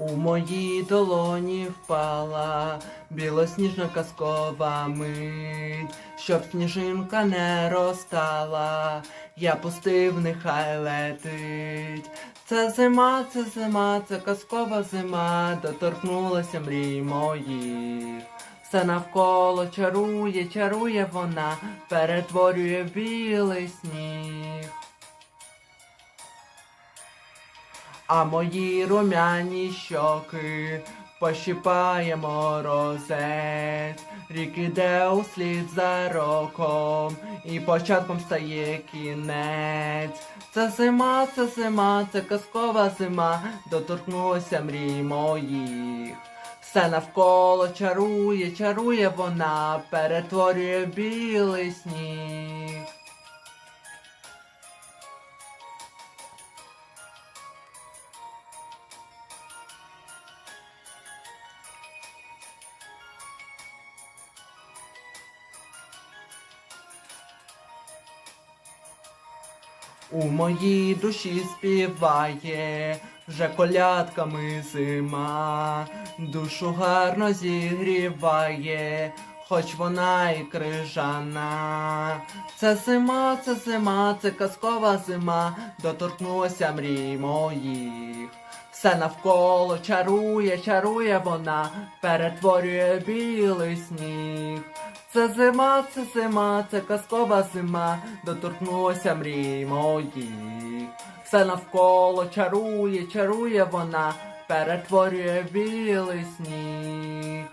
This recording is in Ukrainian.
У моїй долоні впала білосніжна казкова мить, щоб сніжинка не розтала, я пустив, нехай летить. Це зима, це зима, це казкова зима, доторкнулася мрій моїх. Все навколо чарує, чарує вона, перетворює білий сніг. А мої румяні щоки пощипає морозець, рік іде услід за роком, і початком стає кінець. Це зима, це зима, це казкова зима, доторкнулася мрій моїх. Все навколо чарує, чарує вона, перетворює білий сніг. У моїй душі співає вже колядками зима, душу гарно зігріває, хоч вона і крижана. Це зима, це зима, це казкова зима, доторкнулася мрій моїх. Все навколо чарує, чарує вона, перетворює білий сніг. Це зима, це зима, це казкова зима, доторкнулася мрій моїх. Все навколо чарує, чарує вона, перетворює білий сніг.